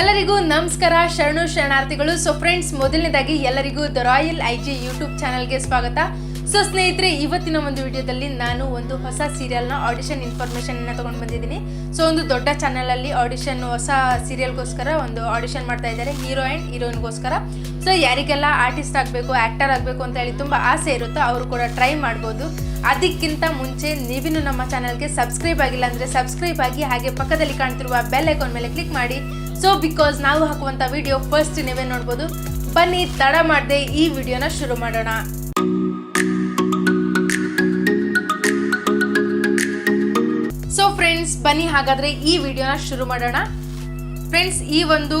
ಎಲ್ಲರಿಗೂ ನಮಸ್ಕಾರ. ಶರಣು ಶರಣಾರ್ಥಿಗಳು. ಸೊ ಫ್ರೆಂಡ್ಸ್ ಮೊದಲನೇದಾಗಿ ಎಲ್ಲರಿಗೂ the royal I G YouTube ಚಾನಲ್ಗೆ ಸ್ವಾಗತ. ಸೊ ಸ್ನೇಹಿತರೆ, ಇವತ್ತಿನ ಒಂದು ವಿಡಿಯೋದಲ್ಲಿ ನಾನು ಒಂದು ಹೊಸ ಸೀರಿಯಲ್ನ ಆಡಿಷನ್ ಇನ್ಫಾರ್ಮೇಷನ್ನ ತಗೊಂಡು ಬಂದಿದ್ದೀನಿ. ಸೊ ಒಂದು ದೊಡ್ಡ ಚಾನಲಲ್ಲಿ ಆಡಿಷನ್ ಹೊಸ ಸೀರಿಯಲ್ಗೋಸ್ಕರ ಒಂದು ಆಡಿಷನ್ ಮಾಡ್ತಾ ಇದ್ದಾರೆ ಹೀರೋ ಆ್ಯಂಡ್ ಹೀರೋಯಿನ್ಗೋಸ್ಕರ ಸೊ ಯಾರಿಗೆಲ್ಲ ಆರ್ಟಿಸ್ಟ್ ಆಗಬೇಕು ಆ್ಯಕ್ಟರ್ ಆಗಬೇಕು ಅಂತ ಹೇಳಿ ತುಂಬ ಆಸೆ ಇರುತ್ತೋ ಅವರು ಕೂಡ ಟ್ರೈ ಮಾಡ್ಬೋದು. ಅದಕ್ಕಿಂತ ಮುಂಚೆ ನೀವಿನ್ನು ನಮ್ಮ ಚಾನಲ್ಗೆ ಸಬ್ಸ್ಕ್ರೈಬ್ ಆಗಿಲ್ಲ ಅಂದರೆ ಸಬ್ಸ್ಕ್ರೈಬ್ ಆಗಿ ಹಾಗೆ ಪಕ್ಕದಲ್ಲಿ ಕಾಣ್ತಿರುವ ಬೆಲ್ ಐಕಾನ್ ಮೇಲೆ ಕ್ಲಿಕ್ ಮಾಡಿ. ಸೊ ಬಿಕಾಸ್ ನಾವು ಹಾಕುವಂಥ ವಿಡಿಯೋ ಫಸ್ಟ್ ನೀವೇ ನೋಡ್ಬೋದು. ಬನ್ನಿ, ತಡ ಮಾಡದೆ ಈ ವಿಡಿಯೋನ ಶುರು ಮಾಡೋಣ. ಸೊ ಫ್ರೆಂಡ್ಸ್ ಬನ್ನಿ ಹಾಗಾದರೆ ಈ ವಿಡಿಯೋನ ಶುರು ಮಾಡೋಣ. ಫ್ರೆಂಡ್ಸ್ ಈ ಒಂದು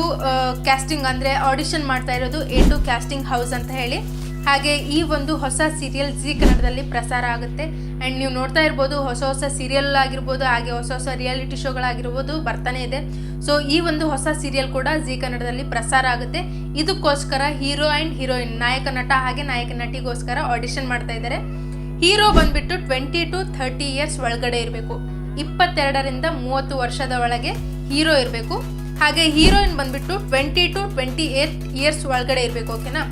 ಕ್ಯಾಸ್ಟಿಂಗ್ ಅಂದರೆ ಆಡಿಷನ್ ಮಾಡ್ತಾ ಇರೋದು ಎ ಟು ಕ್ಯಾಸ್ಟಿಂಗ್ ಹೌಸ್ ಅಂತ ಹೇಳಿ. ಹಾಗೆ ಈ ಒಂದು ಹೊಸ ಸೀರಿಯಲ್ ಜಿ ಕನ್ನಡದಲ್ಲಿ ಪ್ರಸಾರ ಆಗುತ್ತೆ. ಆ್ಯಂಡ್ ನೀವು ನೋಡ್ತಾ ಇರ್ಬೋದು, ಹೊಸ ಹೊಸ ಸೀರಿಯಲ್ ಆಗಿರ್ಬೋದು, ಹಾಗೆ ಹೊಸ ಹೊಸ ರಿಯಾಲಿಟಿ ಶೋಗಳಾಗಿರ್ಬೋದು ಬರ್ತಾನೆ ಇದೆ. ಸೊ ಈ ಒಂದು ಹೊಸ ಸೀರಿಯಲ್ ಕೂಡ ಜಿ ಕನ್ನಡದಲ್ಲಿ ಪ್ರಸಾರ ಆಗುತ್ತೆ. ಇದಕ್ಕೋಸ್ಕರ ಹೀರೋ ಆ್ಯಂಡ್ ಹೀರೋಯಿನ್ ನಾಯಕ ನಟ ಹಾಗೆ ನಾಯಕ ನಟಿಗೋಸ್ಕರ ಆಡಿಷನ್ ಮಾಡ್ತಾ ಇದ್ದಾರೆ. ಹೀರೋ ಬಂದ್ಬಿಟ್ಟು ಟ್ವೆಂಟಿ ಟು ಥರ್ಟಿ ಇಯರ್ಸ್ ಒಳಗಡೆ ಇರಬೇಕು. ಇಪ್ಪತ್ತೆರಡರಿಂದ ಮೂವತ್ತು ವರ್ಷದ ಒಳಗೆ ಹೀರೋ ಇರಬೇಕು. ಹಾಗೆ ಹೀರೋಯಿನ್ ಬಂದ್ಬಿಟ್ಟು twenty two twenty eight years ಒಳಗಡೆ ಇರಬೇಕು ಓಕೆನಾ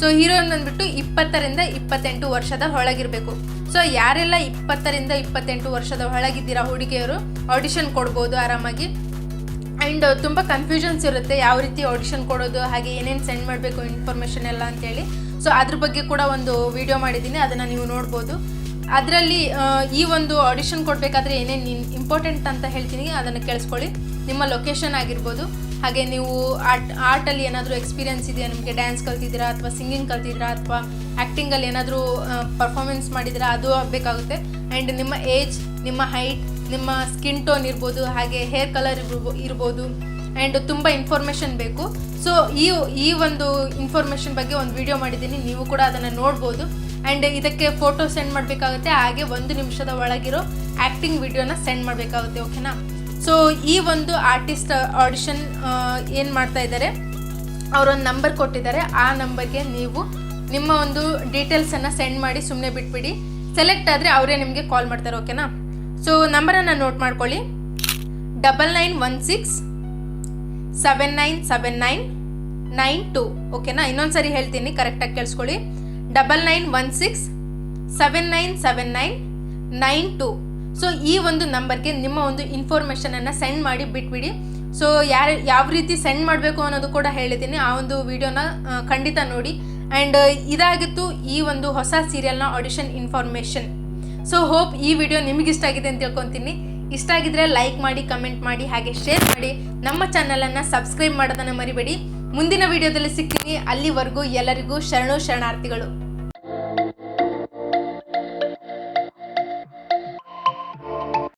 ಸೊ ಹೀರೋಯಿನ್ ಬಂದ್ಬಿಟ್ಟು ಇಪ್ಪತ್ತರಿಂದ ಇಪ್ಪತ್ತೆಂಟು ವರ್ಷದ ಒಳಗಿರಬೇಕು. ಸೊ ಯಾರೆಲ್ಲ ಇಪ್ಪತ್ತರಿಂದ ಇಪ್ಪತ್ತೆಂಟು ವರ್ಷದ ಒಳಗಿದ್ದೀರಾ ಹುಡುಗಿಯರು ಆಡಿಷನ್ ಕೊಡ್ಬೋದು ಆರಾಮಾಗಿ. ಆ್ಯಂಡ್ ತುಂಬ ಕನ್ಫ್ಯೂಷನ್ಸ್ ಇರುತ್ತೆ ಯಾವ ರೀತಿ ಆಡಿಷನ್ ಕೊಡೋದು, ಹಾಗೆ ಏನೇನು ಸೆಂಡ್ ಮಾಡಬೇಕು ಇನ್ಫಾರ್ಮೇಷನ್ ಎಲ್ಲ ಅಂತೇಳಿ. ಸೊ ಅದ್ರ ಬಗ್ಗೆ ಕೂಡ ಒಂದು ವಿಡಿಯೋ ಮಾಡಿದ್ದೀನಿ, ಅದನ್ನು ನೀವು ನೋಡ್ಬೋದು. ಅದರಲ್ಲಿ ಈ ಒಂದು ಆಡಿಷನ್ ಕೊಡಬೇಕಾದ್ರೆ ಏನೇನು ಇಂಪಾರ್ಟೆಂಟ್ ಅಂತ ಹೇಳ್ತೀನಿ, ಅದನ್ನು ಕೇಳಿಸ್ಕೊಳ್ಳಿ. ನಿಮ್ಮ ಲೊಕೇಶನ್ ಆಗಿರ್ಬೋದು. ಹಾಗೆ ನೀವು ಆರ್ಟ್, ಆರ್ಟಲ್ಲಿ ಏನಾದರೂ ಎಕ್ಸ್ಪೀರಿಯನ್ಸ್ ಇದೆಯಾ? ನಿಮಗೆ ಡ್ಯಾನ್ಸ್ ಕಲ್ತಿದ್ದೀರಾ ಅಥವಾ ಸಿಂಗಿಂಗ್ ಕಲ್ತಿದ್ದೀರಾ ಅಥವಾ ಆ್ಯಕ್ಟಿಂಗಲ್ಲಿ ಏನಾದರೂ ಪರ್ಫಾರ್ಮೆನ್ಸ್ ಮಾಡಿದ್ದೀರಾ? ಅದು ಆಗಬೇಕಾಗುತ್ತೆ ಆ್ಯಂಡ್ ನಿಮ್ಮ ಏಜ್ ನಿಮ್ಮ ಹೈಟ್ ನಿಮ್ಮ ಸ್ಕಿನ್ ಟೋನ್ ಇರ್ಬೋದು, ಹಾಗೆ ಹೇರ್ ಕಲರ್ ಇರ್ಬೋದು. ಆ್ಯಂಡ್ ತುಂಬ ಇನ್ಫಾರ್ಮೇಷನ್ ಬೇಕು. ಸೊ ಈ ಈ ಒಂದು ಇನ್ಫಾರ್ಮೇಷನ್ ಬಗ್ಗೆ ಒಂದು ವಿಡಿಯೋ ಮಾಡಿದ್ದೀನಿ. ನೀವು ಕೂಡ ಅದನ್ನು ನೋಡ್ಬೋದು. ಆ್ಯಂಡ್ ಇದಕ್ಕೆ ಫೋಟೋ ಸೆಂಡ್ ಮಾಡಬೇಕಾಗುತ್ತೆ. ಹಾಗೆ ಒಂದು ನಿಮಿಷದ ಒಳಗಿರೋ ಆ್ಯಕ್ಟಿಂಗ್ ವಿಡಿಯೋನ ಸೆಂಡ್ ಮಾಡಬೇಕಾಗುತ್ತೆ. ಓಕೆನಾ ಸೊ ಈ ಒಂದು ಆರ್ಟಿಸ್ಟ್ ಆಡಿಷನ್ ಏನು ಮಾಡ್ತಾ ಇದ್ದಾರೆ? ಅವರೊಂದು ನಂಬರ್ ಕೊಟ್ಟಿದ್ದಾರೆ. ಆ ನಂಬರ್ಗೆ ನೀವು ನಿಮ್ಮ ಒಂದು ಡೀಟೇಲ್ಸನ್ನು ಸೆಂಡ್ ಮಾಡಿ ಸುಮ್ಮನೆ ಬಿಟ್ಬಿಡಿ. ಸೆಲೆಕ್ಟ್ ಆದರೆ ಅವರೇ ನಿಮಗೆ ಕಾಲ್ ಮಾಡ್ತಾರೆ ಓಕೆನಾ ಸೊ ನಂಬರನ್ನು ನೋಟ್ ಮಾಡ್ಕೊಳ್ಳಿ. Double nine one six seven nine seven nine nine two ಓಕೆನಾ ಇನ್ನೊಂದು ಸರಿ ಹೇಳ್ತೀನಿ ಕರೆಕ್ಟಾಗಿ ಕೇಳಿಸ್ಕೊಳ್ಳಿ. Double nine one six seven nine seven nine nine two so ಈ ಒಂದು ನಂಬರ್ಗೆ ನಿಮ್ಮ ಒಂದು ಇನ್ಫಾರ್ಮೇಷನನ್ನು ಸೆಂಡ್ ಮಾಡಿ ಬಿಟ್ಬಿಡಿ. ಸೊ ಯಾರು, ಯಾವ ರೀತಿ ಸೆಂಡ್ ಮಾಡಬೇಕು ಅನ್ನೋದು ಕೂಡ ಹೇಳಿದ್ದೀನಿ. ಆ ಒಂದು ವಿಡಿಯೋನ ಖಂಡಿತ ನೋಡಿ. ಆ್ಯಂಡ್ ಇದಾಗಿತ್ತು ಈ ಒಂದು ಹೊಸ ಸೀರಿಯಲ್ನ ಆಡಿಷನ್ ಇನ್ಫಾರ್ಮೇಷನ್ ಸೊ ಹೋಪ್ ಈ ವಿಡಿಯೋ ನಿಮಗೆ ಇಷ್ಟ ಆಗಿದೆ ಅಂತ ತಿಳ್ಕೊತೀನಿ. ಇಷ್ಟ ಆಗಿದ್ರೆ ಲೈಕ್ ಮಾಡಿ ಕಮೆಂಟ್ ಮಾಡಿ, ಹಾಗೆ ಶೇರ್ ಮಾಡಿ. ನಮ್ಮ ಚಾನಲನ್ನು ಸಬ್ಸ್ಕ್ರೈಬ್ ಮಾಡೋದನ್ನು ಮರಿಬೇಡಿ. ಮುಂದಿನ ವಿಡಿಯೋದಲ್ಲಿ ಸಿಗ್ತೀನಿ. ಅಲ್ಲಿವರೆಗೂ ಎಲ್ಲರಿಗೂ ಶರಣು ಶರಣಾರ್ಥಿಗಳು.